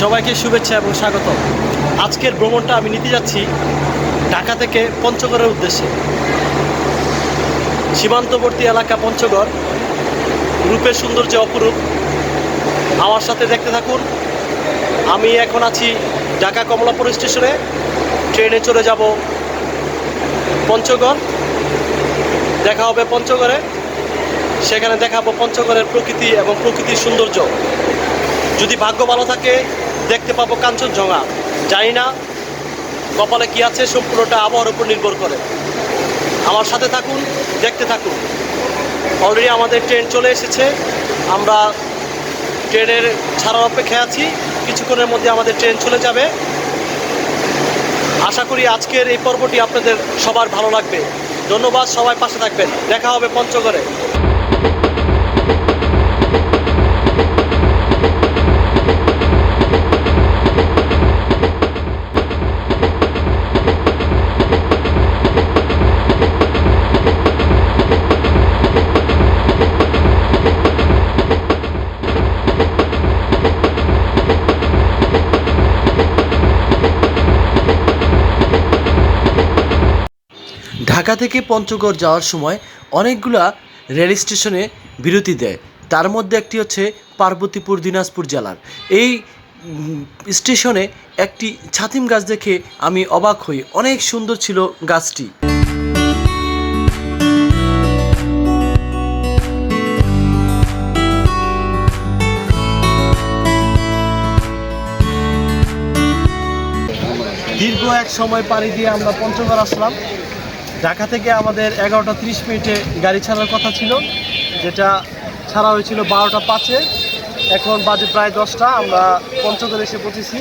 সবাইকে শুভেচ্ছা এবং স্বাগত। আজকের ভ্রমণটা আমি নিতে যাচ্ছি ঢাকা থেকে পঞ্চগড়ের উদ্দেশ্যে। সীমান্তবর্তী এলাকা পঞ্চগড়, রূপের সৌন্দর্য অপরূপ। আমার সাথে দেখতে থাকুন। আমি এখন আছি ঢাকা কমলাপুর স্টেশনে। ট্রেনে চলে যাব পঞ্চগড়। দেখা হবে পঞ্চগড়ে। সেখানে দেখাবো পঞ্চগড়ের প্রকৃতি এবং প্রকৃতির সৌন্দর্য। যদি ভাগ্য ভালো থাকে দেখতে পাবো কাঞ্চনজঙ্ঘা। জানি না কপালে কি আছে, সম্পূর্ণটা আবহাওয়ার উপর নির্ভর করে। আমার সাথে থাকুন, দেখতে থাকুন। অলরেডি আমাদের ট্রেন চলে এসেছে। আমরা ট্রেনের ছাড়ার অপেক্ষায় আছি। কিছুক্ষণের মধ্যে আমাদের ট্রেন চলে যাবে। আশা করি আজকের এই পর্বটি আপনাদের সবার ভালো লাগবে। ধন্যবাদ, সবাই পাশে থাকবেন। দেখা হবে পঞ্চগড়ে। ঢাকা থেকে পঞ্চগড় যাওয়ার সময় অনেকগুলা রেল স্টেশনে বিরতি দেয়। তার মধ্যে একটি হচ্ছে পার্বতীপুর দিনাজপুর জেলার। এই স্টেশনে একটি ছাতিম গাছ দেখে আমি অবাক হই। অনেক সুন্দর ছিল গাছটি। দীর্ঘ এক সময় পাড়ি দিয়ে আমরা পঞ্চগড় আসলাম। ঢাকা থেকে আমাদের এগারোটা তিরিশ মিনিটে গাড়ি ছাড়ার কথা ছিল, যেটা ছাড়া হয়েছিল বারোটা পাঁচে। এখন বাজে প্রায় দশটা, আমরা পঞ্চগড় এসে পৌঁছেছি।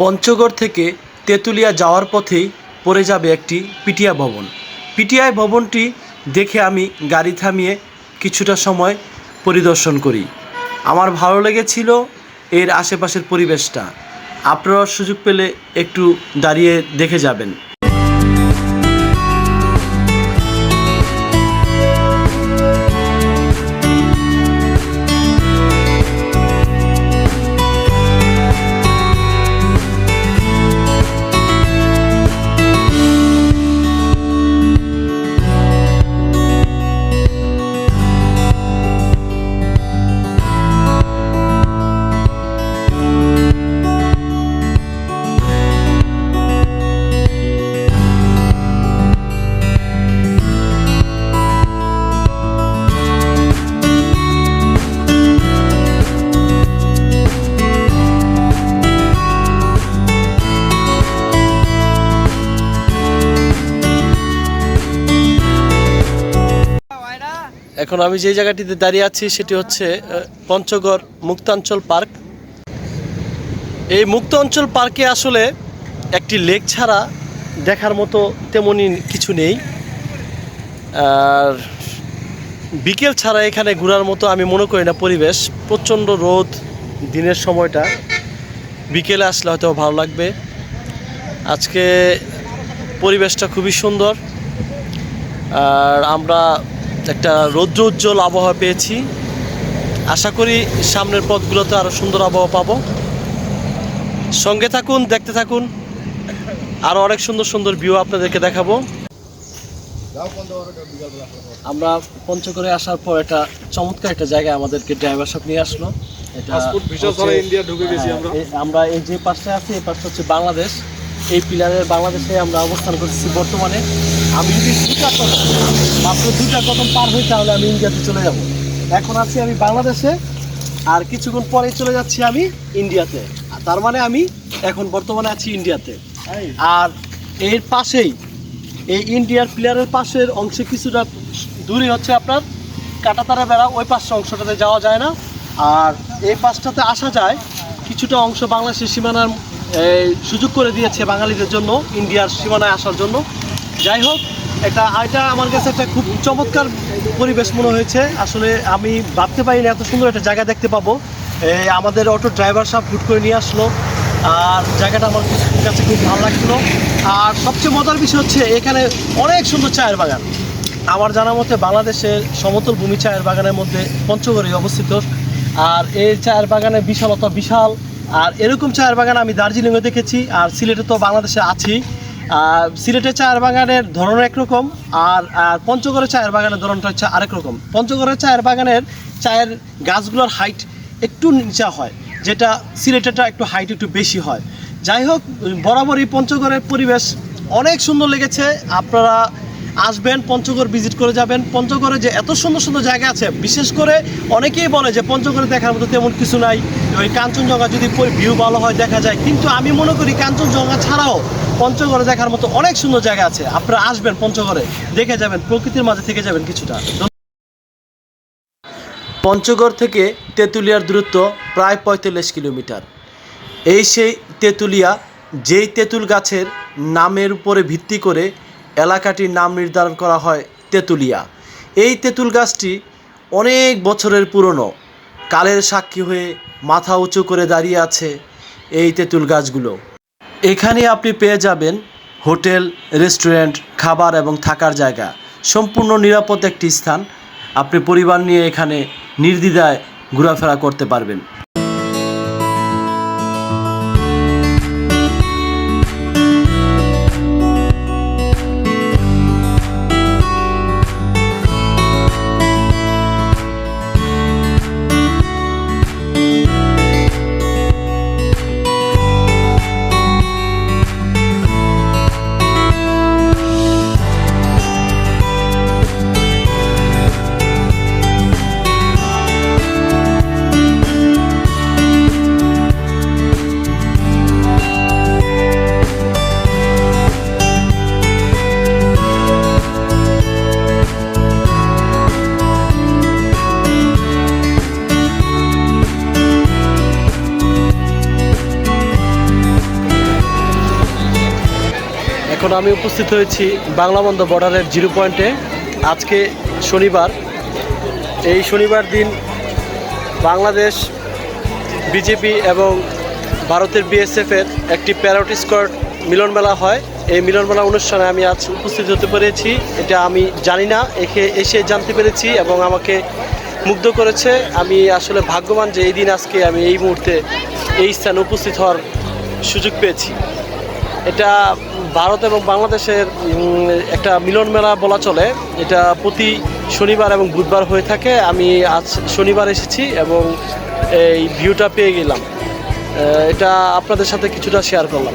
পঞ্চগড় থেকে তেঁতুলিয়া যাওয়ার পথেই পড়ে যাবে একটি পিটিয়া ভবন। পিটিআই ভবনটি দেখে আমি গাড়ি থামিয়ে কিছুটা সময় পরিদর্শন করি। আমার ভালো লেগেছিল এর আশেপাশের পরিবেশটা। আপনারা সুযোগ পেলে একটু দাঁড়িয়ে দেখে যাবেন। এখন আমি যে জায়গাটিতে দাঁড়িয়ে আছি সেটি হচ্ছে পঞ্চগড় মুক্তাঞ্চল পার্ক। এই মুক্ত অঞ্চল পার্কে আসলে একটি লেক ছাড়া দেখার মতো তেমনই কিছু নেই। আর বিকেল ছাড়া এখানে ঘোরার মতো আমি মনে করি না পরিবেশ। প্রচণ্ড রোদ, দিনের সময়টা। বিকেলে আসলে হয়তো ভালো লাগবে। আজকে পরিবেশটা খুবই সুন্দর। আর আমরা একটা রৌদ্র উজ্জ্বল আবহাওয়া পেয়েছি। আশা করি সামনের পথগুলোতে আরও সুন্দর আবহাওয়া পাবো। সঙ্গে থাকুন দেখতে থাকুন। আরও অনেক সুন্দর সুন্দর ভিউ আপনাদেরকে দেখাবো। আমরা পঞ্চগড়ে আসার পর একটা চমৎকার একটা জায়গায় আমাদেরকে ড্রাইভার সাহেব নিয়ে আসলো। এটা গেছি আমরা। হ্যাঁ, এই- যে পাশে আছি এই পাশটা হচ্ছে বাংলাদেশ। এই পিলারের বাংলাদেশে আমরা অবস্থান করতেছি বর্তমানে। আমি যদি দুটা কদম মাত্র দুটা কদম পার হই তাহলে আমি ইন্ডিয়াতে চলে যাব। এখন আছি আমি বাংলাদেশে আর কিছুক্ষণ পরে চলে যাচ্ছি আমি ইন্ডিয়াতে। আর তার মানে আমি এখন বর্তমানে আছি ইন্ডিয়াতে। আর এর পাশেই এই ইন্ডিয়ার প্লেয়ারের পাশের অংশে কিছুটা দূরে হচ্ছে আপনার কাটাতারা বেড়া ওই পাশের অংশটাতে যাওয়া যায় না। আর এই পাশটাতে আসা যায় কিছুটা অংশ বাংলাদেশের সীমানার সুযোগ করে দিয়েছে বাঙালিদের জন্য ইন্ডিয়ার সীমানায় আসার জন্য। যাই হোক, এটা এটা আমার কাছে একটা খুব চমৎকার পরিবেশ মনে হয়েছে। আসলে আমি ভাবতে পারি না এত সুন্দর একটা জায়গা দেখতে পাবো। আমাদের অটো ড্রাইভার সাহেব হুট করে নিয়ে আসলো। আর জায়গাটা আমার কাছে খুব ভালো লাগছিল আর সবচেয়ে মজার বিষয় হচ্ছে, এখানে অনেক সুন্দর চায়ের বাগান। আমার জানা মতে বাংলাদেশের সমতল ভূমি চায়ের বাগানের মধ্যে পঞ্চগড়ে অবস্থিত। আর এই চায়ের বাগানের বিশালতা বিশাল। আর এরকম চায়ের বাগান আমি দার্জিলিংয়ে দেখেছি। আর সিলেটে তো বাংলাদেশে আছি সিলেটের চায়ের বাগানের ধরন একরকম, আর আর পঞ্চগড়ের চায়ের বাগানের ধরনটা হচ্ছে আরেক রকম। পঞ্চগড়ের চায়ের বাগানের চায়ের গাছগুলোর হাইট একটু নিচা হয়, যেটা সিলেটেরটা একটু হাইট একটু বেশি হয়। যাই হোক, বরাবরই পঞ্চগড়ের পরিবেশ অনেক সুন্দর লেগেছে। আপনারা আসবেন, পঞ্চগড় ভিজিট করে যাবেন। পঞ্চগড়ে যে এত সুন্দর সুন্দর জায়গা আছে, বিশেষ করে অনেকেই বলে যে পঞ্চগড়ে দেখার মতো তেমন কিছু নাই। ওই কাঞ্চনজঙ্ঘা যদি ভিউ ভালো হয়, দেখা যায়। কিন্তু আমি মনে করি কাঞ্চনজঙ্ঘা ছাড়াও পঞ্চগড়ে দেখার মতো অনেক সুন্দর জায়গা আছে। আপনারা আসবেন পঞ্চগড়ে, দেখে যাবেন, প্রকৃতির মাঝে থেকে যাবেন কিছুটা। পঞ্চগড় থেকে তেঁতুলিয়ার দূরত্ব প্রায় পঁয়তাল্লিশ কিলোমিটার। এই সেই তেঁতুলিয়া, যেই তেঁতুল গাছের নামের উপরে ভিত্তি করে এলাকাটির নাম নির্ধারণ করা হয় তেঁতুলিয়া। এই তেঁতুল গাছটি অনেক বছরের পুরনো, কালের সাক্ষী হয়ে মাথা উঁচু করে দাঁড়িয়ে আছে এই তেঁতুল গাছগুলো। এখানে আপনি পেয়ে যাবেন হোটেল, রেস্টুরেন্ট, খাবার এবং থাকার জায়গা। সম্পূর্ণ নিরাপদ একটি স্থান। আপনি পরিবার নিয়ে এখানে নির্দ্বিধায় ঘোরাফেরা করতে পারবেন। এখন আমি উপস্থিত হয়েছি বাংলাবন্ধ বর্ডারের জিরো পয়েন্টে আজকে শনিবার। এই শনিবার দিন বাংলাদেশ বিজেপি এবং ভারতের বিএসএফের একটি প্যারোট স্কোয়াড মিলন মেলা হয়। এই মিলন মেলা অনুষ্ঠানে আমি আজ উপস্থিত হতে পেরেছি। এটা আমি জানি না এখে এসে জানতে পেরেছি এবং আমাকে মুগ্ধ করেছে। আমি আসলে ভাগ্যবান যে এই দিন আজকে আমি এই মুহূর্তে এই স্থানে উপস্থিত হওয়ার সুযোগ পেয়েছি। এটা ভারত এবং বাংলাদেশের একটা মিলন মেলা বলা চলে। এটা প্রতি শনিবার এবং বুধবার হয়ে থাকে। আমি আজ শনিবার এসেছি এবং এই ভিউটা পেয়ে গেলাম। এটা আপনাদের সাথে কিছুটা শেয়ার করলাম।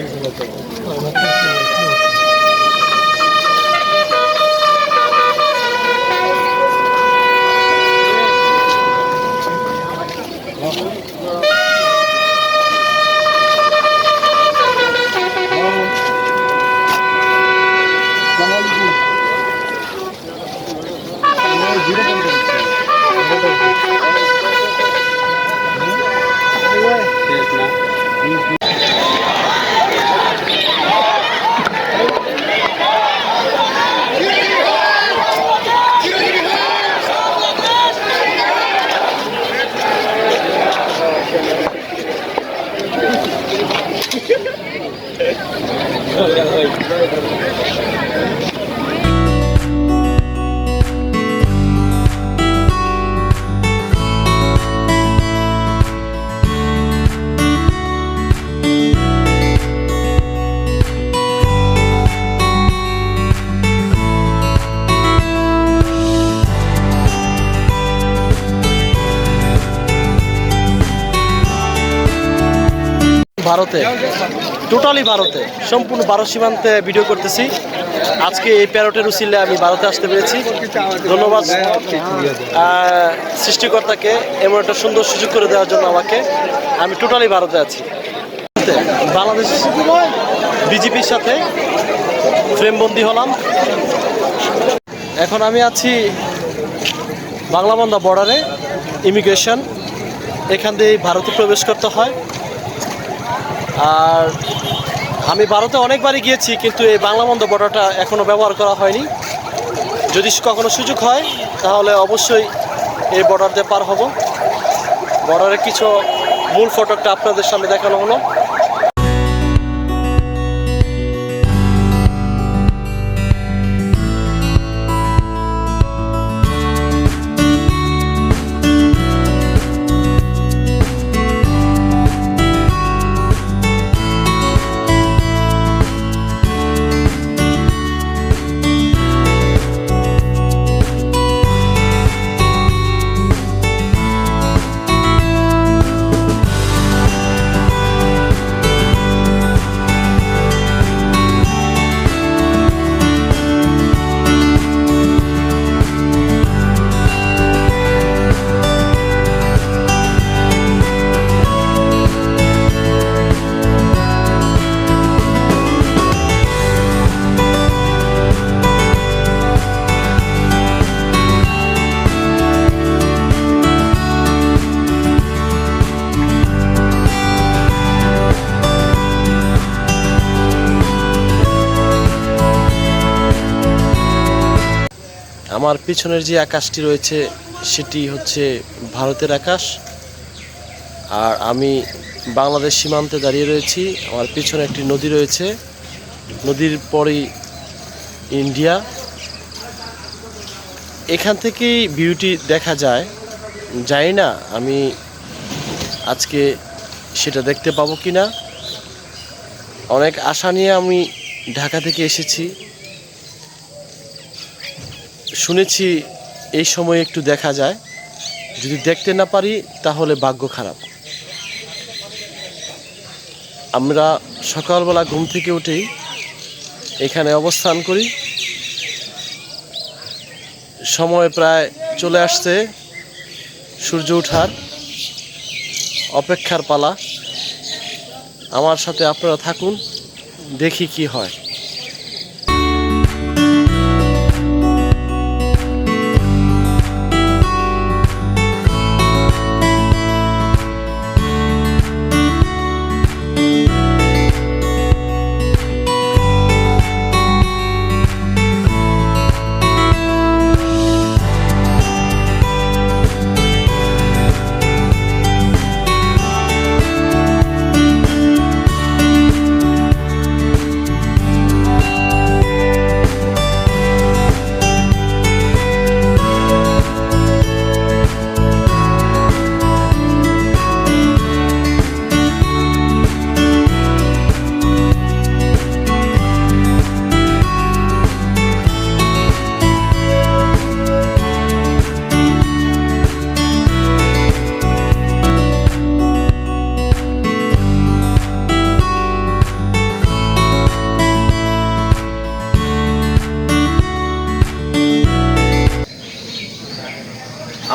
ということ、思っます。ভারতে। টোটালি ভারতে। সম্পূর্ণ ভারত সীমান্তে ভিডিও করতেছি। আজকে এই প্যারোটের উচিলে আমি ভারতে আসতে পেরেছি। ধন্যবাদ সৃষ্টিকর্তাকে এমন একটা সুন্দর সুযোগ করে দেওয়ার জন্য আমাকে। আমি টোটালি ভারতে আছি। বাংলাদেশ বিজেপির সাথে ফ্রেমবন্দি হলাম। এখন আমি আছি বাংলাবন্ধা বর্ডারে ইমিগ্রেশন এখান দিয়ে ভারতে প্রবেশ করতে হয়। আর আমি ভারতে অনেকবারই গিয়েছি, কিন্তু এই বাংলা বন্ধ বর্ডারটা এখনও ব্যবহার করা হয়নি। যদি কখনো সুযোগ হয়, তাহলে অবশ্যই এই বর্ডার দিয়ে পার হব। বর্ডারের কিছু মূল ফটকটা আপনাদের সামনে দেখানো হলো। আমার পিছনের যে আকাশটি রয়েছে, সেটি হচ্ছে ভারতের আকাশ। আর আমি বাংলাদেশ সীমান্তে দাঁড়িয়ে রয়েছি। আমার পিছনে একটি নদী রয়েছে। নদীর পরেই ইন্ডিয়া। এখান থেকেই বিউটি দেখা যায়। জানি না আমি আজকে সেটা দেখতে পাবো কি না অনেক আশা নিয়ে আমি ঢাকা থেকে এসেছি। শুনেছি এই সময় একটু দেখা যায়। যদি দেখতে না পারি, তাহলে ভাগ্য খারাপ। আমরা সকালবেলা ঘুম থেকে উঠেই এখানে অবস্থান করি। সময় প্রায় চলে আসছে, সূর্য ওঠার অপেক্ষার পালা। আমার সাথে আপনারা থাকুন, দেখি কি হয়।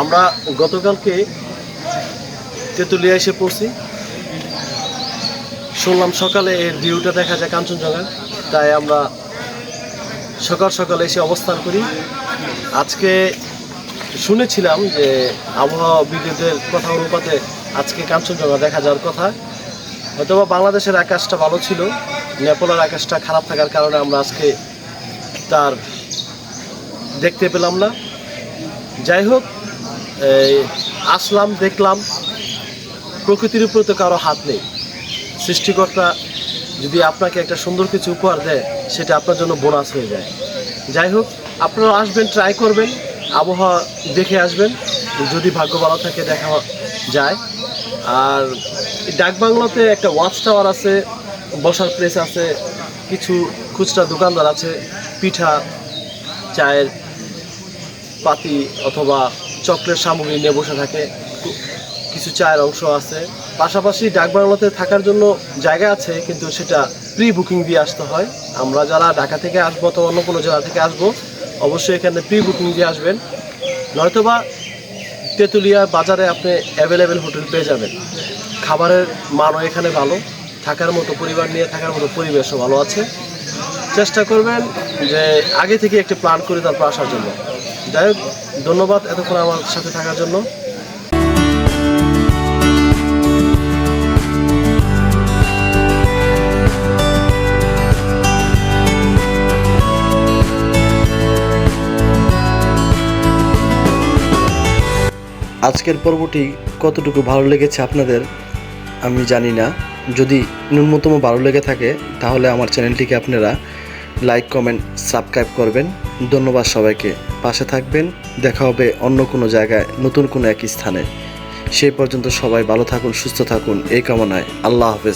আমরা গতকালকে তেঁতুলিয়া এসে পড়ছি। শুনলাম সকালে এর ভিউটা দেখা যায় কাঞ্চনজঙ্ঘা। তাই আমরা সকাল সকালে এসে অবস্থান করি। আজকে শুনেছিলাম যে আবহাওয়া বিদ্যুতের কথা অনুপাতে আজকে কাঞ্চনজঙ্ঘা দেখা যাওয়ার কথা। হয়তোবা বাংলাদেশের আকাশটা ভালো ছিল, নেপালের আকাশটা খারাপ থাকার কারণে আমরা আজকে তার দেখতে পেলাম না। যাই হোক আসলাম, দেখলাম, প্রকৃতির উপরে তো কারও হাত নেই। সৃষ্টিকর্তা যদি আপনাকে একটা সুন্দর কিছু উপহার দেয়, সেটা আপনার জন্য বোনাস হয়ে যায়। যাই হোক, আপনারা আসবেন ট্রাই করবেন, আবহাওয়া দেখে আসবেন, যদি ভাগ্য ভালো থাকে দেখা যায়। আর ডাকবাংলোতে একটা ওয়াচ টাওয়ার আছে, বসার প্লেস আছে, কিছু খুচরা দোকানদার আছে, পিঠা, চায়ের পাতি অথবা চকলেট সামগ্রী নিয়ে বসে থাকে। কিছু চায়ের অংশ আছে। পাশাপাশি ডাকবাংলোতে থাকার জন্য জায়গা আছে, কিন্তু সেটা প্রি বুকিং দিয়ে আসতে হয়। আমরা যারা ঢাকা থেকে আসব অথবা অন্য কোনো জেলা থেকে আসব, অবশ্যই এখানে প্রি বুকিং দিয়ে আসবেন। নয়তোবা তেঁতুলিয়া বাজারে আপনি অ্যাভেলেবেল হোটেল পেয়ে যাবেন। খাবারের মানও এখানে ভালো। থাকার মতো পরিবার নিয়ে থাকার মতো পরিবেশও ভালো আছে। চেষ্টা করবেন যে আগে থেকে একটি প্ল্যান করে তারপর আসার জন্য। যাই হোক, ধন্যবাদ এতক্ষণ আমার সাথে থাকার জন্য। আজকের পর্বটি কতটুকু ভালো লেগেছে আপনাদের, আমি জানি না। যদি ন্যূনতম ভালো লেগে থাকে, তাহলে আমার চ্যানেলটিকে আপনারা লাইক কমেন্ট সাবস্ক্রাইব করবেন। ধন্যবাদ সবাইকে। পাশে থাকবেন। দেখা হবে অন্য কোনো জায়গায়, নতুন কোনো এক স্থানে। সেই পর্যন্ত সবাই ভালো থাকুন, সুস্থ থাকুন। এই কামনায় আল্লাহ হাফেজ।